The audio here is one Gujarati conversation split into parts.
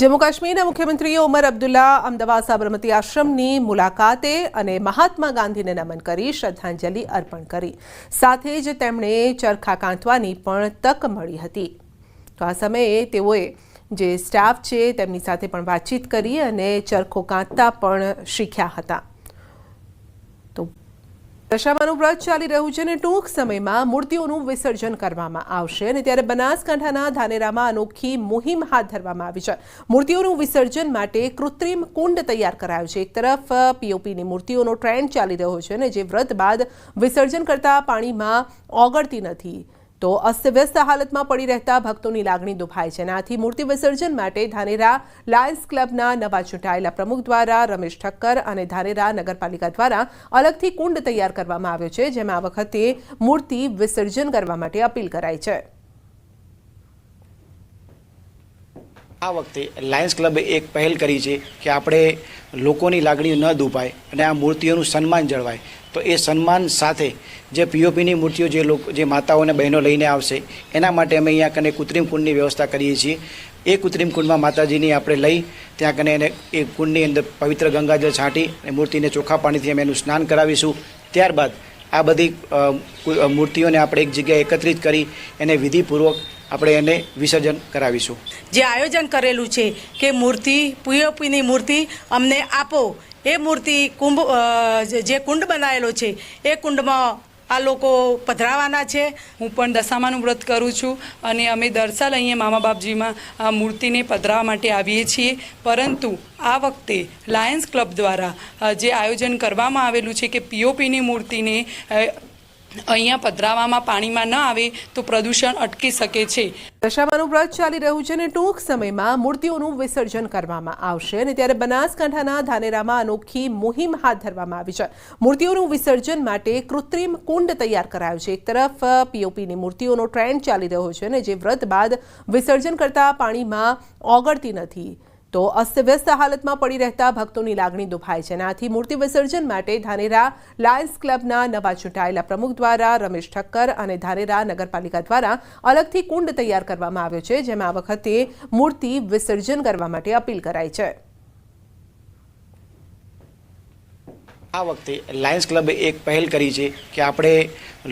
જમ્મુ કાશ્મીરના મુખ્યમંત્રી ઉમર અબ્દુલ્લા અમદાવાદ સાબરમતી આશ્રમની મુલાકાતે અને મહાત્મા ગાંધીને નમન કરી શ્રદ્ધાંજલિ અર્પણ કરી. સાથે જ તેમણે ચરખા કાંતવાની પણ તક મળી હતી. તો આ સમયે તેઓએ જે સ્ટાફ છે તેમની સાથે પણ વાતચીત કરી અને ચરખો કાંતતા પણ શીખ્યા હતા. તો દશામાનું વ્રત ચાલી રહ્યું છે અને ટૂંક સમયમાં મૂર્તિઓનું વિસર્જન કરવામાં આવશે અને ત્યારે બનાસકાંઠાના ધાનેરામાં અનોખી મુહિમ હાથ ધરવામાં આવી છે. મૂર્તિઓનું વિસર્જન માટે કૃત્રિમ કુંડ તૈયાર કરાયો છે. એક તરફ પીઓપીની મૂર્તિઓનો ટ્રેન્ડ ચાલી રહ્યો છે અને જે વ્રત બાદ વિસર્જન કરતા પાણીમાં ઓગળતી નથી. તો અસ્તવ્યસ્ત હાલતમાં પડી રહેતા ભક્તોની લાગણી દુભાય છે આથી મૂર્તિ વિસર્જન માટે ધાનેરા લાયન્સ ક્લબના નવા ચૂંટાયેલા પ્રમુખ દ્વારા રમેશ ઠક્કર અને ધાનેરા નગરપાલિકા દ્વારા અલગથી કુંડ તૈયાર કરવામાં આવ્યો છે, જેમાં આ વખતે મૂર્તિ વિસર્જન કરવા માટે અપીલ કરાઈ છે. આ વખતે લાયન્સ ક્લબે એક પહેલ કરી છે કે આપણે લોકોની લાગણીઓ ન દુભાય અને આ મૂર્તિઓનું સન્માન જળવાય. તો એ સન્માન સાથે જે પીઓપીની મૂર્તિઓ જે લોકો, જે માતાઓ અને બહેનો લઈને આવશે, એના માટે અમે અહીંયા કને કૃત્રિમ કુંડની વ્યવસ્થા કરીએ છીએ. એ કૃત્રિમ કુંડમાં માતાજીની આપણે લઈ, ત્યાં કને એને એ કુંડની અંદર પવિત્ર ગંગાજળ છાંટી અને મૂર્તિને ચોખ્ખા પાણીથી અમે એનું સ્નાન કરાવીશું. ત્યારબાદ આ બધી મૂર્તિઓને આપણે એક જગ્યાએ એકત્રિત કરી એને વિધિપૂર્વક આપણે એને વિસર્જન કરાવીશું. જે આયોજન કરેલું છે કે મૂર્તિ, પીઓપીની મૂર્તિ અમને આપો. એ મૂર્તિ કુંભ જે કુંડ બનાવેલો છે, એ કુંડમાં આ લોકો પધરાવાના છે. હું પણ દશામાનું વ્રત કરું છું અને અમે દર અહીંયા મામા બાપજીમાં આ મૂર્તિને પધરાવા માટે આવીએ છીએ. પરંતુ આ વખતે લાયન્સ ક્લબ દ્વારા જે આયોજન કરવામાં આવેલું છે કે પીઓપીની મૂર્તિને અહીંયા પધરાવામાં પાણીમાં ન આવે તો પ્રદૂષણ અટકી શકે છે. દશામાનું વ્રત ચાલી રહ્યું છે અને ટૂંક સમયમાં મૂર્તિઓનું વિસર્જન કરવામાં આવશે અને ત્યારે બનાસકાંઠાના ધાનેરામાં અનોખી મુહિમ હાથ ધરવામાં આવી છે. મૂર્તિઓનું વિસર્જન માટે કૃત્રિમ કુંડ તૈયાર કરાયો છે. એક તરફ પીઓપીની મૂર્તિઓનો ટ્રેન્ડ ચાલી રહ્યો છે અને જે વ્રત બાદ વિસર્જન કરતા પાણીમાં ઓગળતી નથી. તો અસ્તવ્યસ્ત હાલતમાં પડી રહેતા ભક્તોની લાગણી દુભાય છે. આથી મૂર્તિ વિસર્જન માટે ધાનેરા લાયન્સ ક્લબના નવા ચૂંટાયેલા પ્રમુખ દ્વારા રમેશ ઠક્કર અને ધાનેરા નગરપાલિકા દ્વારા અલગથી કુંડ તૈયાર કરવામાં આવ્યો છે, જેમાં આ વખતે મૂર્તિ વિસર્જન કરવા માટે અપીલ કરાઈ છે. આ વખતે લાયન્સ ક્લબે એક પહેલ કરી છે કે આપણે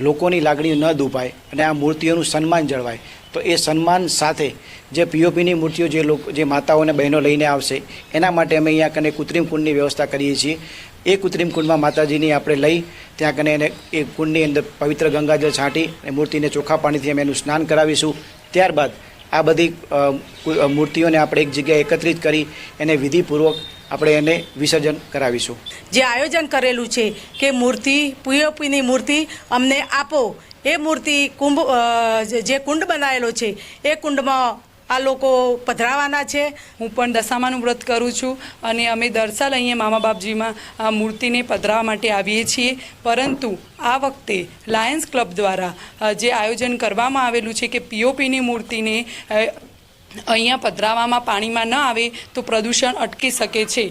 લોકોની લાગણીઓ ન દુભાય અને આ મૂર્તિઓનું સન્માન જળવાય. તો એ સન્માન સાથે જે પીઓપીની મૂર્તિઓ જે લોકો, જે માતાઓને બહેનો લઈને આવશે, એના માટે અમે અહીંયા કને કૃત્રિમ કુંડની વ્યવસ્થા કરીએ છીએ. એ કૃત્રિમ કુંડમાં માતાજીની આપણે લઈ, ત્યાં કને એને એ કુંડની અંદર પવિત્ર ગંગાજળ છાંટી અને મૂર્તિને ચોખ્ખા પાણીથી અમે એનું સ્નાન કરાવીશું. ત્યારબાદ આ બધી મૂર્તિઓને આપણે એક જગ્યાએ એકત્રિત કરી એને વિધિપૂર્વક આપણે એને વિસર્જન કરાવીશું. જે આયોજન કરેલું છે કે મૂર્તિ પીઓપીની મૂર્તિ અમને આપો. એ મૂર્તિ કુંભ જે- કુંડ બનાવેલો છે એ કુંડમાં આ લોકો પધરાવાના છે. હું પણ દશામાનું વ્રત કરું છું અને અમે દર સાલ અહીંયા મામા બાપજીમાં આ મૂર્તિને પધરાવા માટે આવીએ છીએ. પરંતુ આ વખતે લાયન્સ ક્લબ દ્વારા જે આયોજન કરવામાં આવેલું છે કે પીઓપીની મૂર્તિને અહીંયા પધરાવામાં પાણીમાં ન આવે તો પ્રદૂષણ અટકી શકે છે.